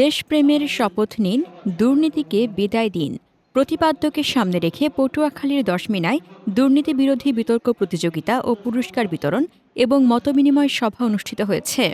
দেশপ্রেমের শপথ নিন, দুর্নীতিকে বিদায় দিন। প্রতিপাদ্যকে সামনে রেখে পটুয়াখালীর দশমিনায় দুর্নীতি বিরোধী বিতর্ক প্রতিযোগিতা ও পুরস্কার বিতরণ এবং মতবিনিময় সভা অনুষ্ঠিত হয়েছে।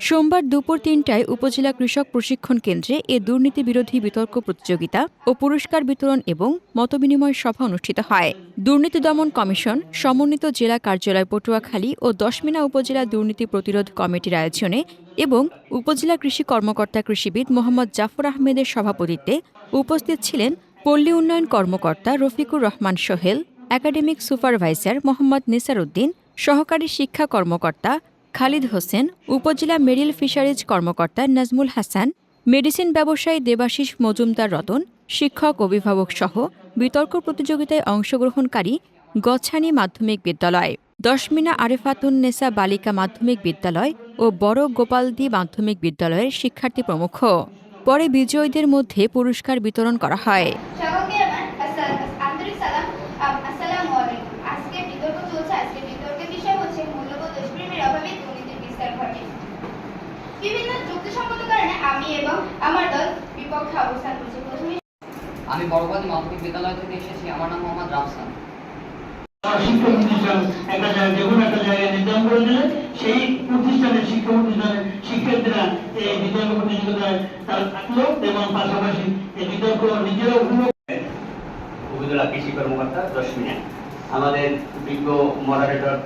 সোমবার দুপুর তিনটায় উপজেলা কৃষক প্রশিক্ষণ কেন্দ্রে এ দুর্নীতি বিরোধী বিতর্ক প্রতিযোগিতা ও পুরস্কার বিতরণ এবং মতবিনিময় সভা অনুষ্ঠিত হয়। দুর্নীতি দমন কমিশন, সমন্বিত জেলা কার্যালয় পটুয়াখালী ও দশমিনা উপজেলা দুর্নীতি প্রতিরোধ কমিটির আয়োজনে এবং উপজেলা কৃষি কর্মকর্তা কৃষিবিদ মোহাম্মদ জাফর আহমেদের সভাপতিত্বে উপস্থিত ছিলেন পল্লী উন্নয়ন কর্মকর্তা রফিকুর রহমান সোহেল, একাডেমিক সুপারভাইজার মোহাম্মদ নিসার উদ্দিন সহকারী শিক্ষা কর্মকর্তা খালিদ হোসেন, উপজেলা মেরিল ফিশারিজ কর্মকর্তা নাজমুল হাসান, মেডিসিন ব্যবসায়ী দেবাশিস মজুমদার রতন শিক্ষক, অভিভাবক সহ বিতর্ক প্রতিযোগিতায় অংশগ্রহণকারী গছানি মাধ্যমিক বিদ্যালয়, দশমিনা আরেফাতুন নেসা বালিকা মাধ্যমিক বিদ্যালয় ও বড় গোপালদি মাধ্যমিক বিদ্যালয়ের শিক্ষার্থী প্রমুখ। পরে বিজয়ীদের মধ্যে পুরস্কার বিতরণ করা হয়। আমি এবং আমার দল আমি বড়বাদী মাধ্যমিক বিদ্যালয় থেকে এসেছি। আমার নাম মোহাম্মদ রাফসান। শিক্ষা প্রতিষ্ঠান একটা জায়গায় যে কোনো একটা জায়গায় নির্ধারণ করে দিলে সেই প্রতিষ্ঠানের শিক্ষা প্রতিষ্ঠানের শিক্ষার্থীরা এই বিতর্ক প্রতিযোগিতায় তারা থাকল এবং পাশাপাশি এই বিতর্ক নিজেরা উপভোগ উপজেলা কৃষি কর্মকর্তা দশ মিনিট। আমাদের বিজ্ঞ মডারেটর